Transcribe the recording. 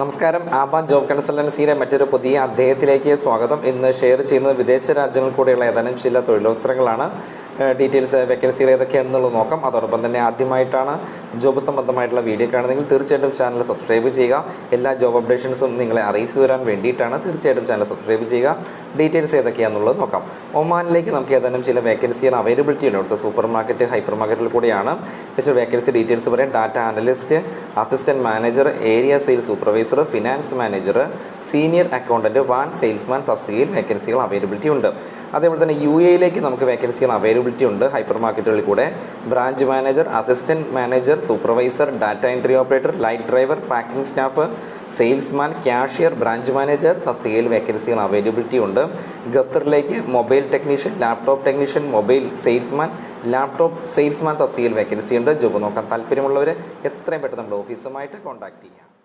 നമസ്കാരം. ആബാൻ ജോബ് കൺസൾട്ടൻസിയുടെ മറ്റൊരു പുതിയ അദ്ദേഹത്തിലേക്ക് സ്വാഗതം. ഇന്ന് ഷെയർ ചെയ്യുന്നത് വിദേശ രാജ്യങ്ങളിൽ കൂടെയുള്ള ഏതാനും ചില തൊഴിലവസരങ്ങളാണ്. ഡീറ്റെയിൽസ് വേക്കൻസികൾ ഏതൊക്കെയാണെന്നുള്ളത് നോക്കാം. അതോടൊപ്പം തന്നെ ആദ്യമായിട്ടാണ് ജോബ് സംബന്ധമായിട്ടുള്ള വീഡിയോ കാണുന്നതെങ്കിൽ തീർച്ചയായിട്ടും ചാനൽ സബ്സ്ക്രൈബ് ചെയ്യുക. എല്ലാ ജോബ് അപ്ഡേഷൻസും നിങ്ങളെ അറിയിച്ചു തരാൻ വേണ്ടിയിട്ടാണ് തീർച്ചയായിട്ടും ചാനൽ സബ്സ്ക്രൈബ് ചെയ്യുക. ഡീറ്റെയിൽസ് ഏതൊക്കെയാണെന്നുള്ളത് നോക്കാം. ഒമാനിലേക്ക് നമുക്ക് ഏതാനും ചില വേക്കൻസികൾ അവൈലബിലിറ്റി ഉണ്ട്. അടുത്ത സൂപ്പർ മാർക്കറ്റ് ഹൈപ്പർ മാർക്കറ്റിൽ കൂടിയാണ്. പക്ഷേ വേക്കൻസി ഡീറ്റെയിൽസ് പറയാം. Data analyst assistant manager area sales supervisor finance manager senior accountant van salesman തസ്തികയിൽ വേക്കൻസികൾ അവൈലബിലിറ്റി ഉണ്ട്. അതേപോലെ തന്നെ യു എയിലേക്ക് നമുക്ക് വേക്കൻസികൾ അവൈലബിലിറ്റി ഉണ്ട് ഹൈപ്പർ മാർക്കറ്റുകളിൽ കൂടെ branch manager assistant manager supervisor data entry operator light driver packing staff salesman cashier branch manager തസ്തികയിൽ വേക്കൻസികൾ അവൈലബിലിറ്റി ഉണ്ട്. ഖത്തറിലേക്ക് mobile technician laptop technician mobile salesman laptop salesman തസ്തികയിൽ വേക്കൻസി ഉണ്ട്. ജോബ് നോക്കാൻ താല്പര്യമുള്ളവർ എത്രയും പെട്ടെന്ന് നമ്മുടെ ഓഫീസുമായിട്ട് കോൺടാക്ട് ചെയ്യാം.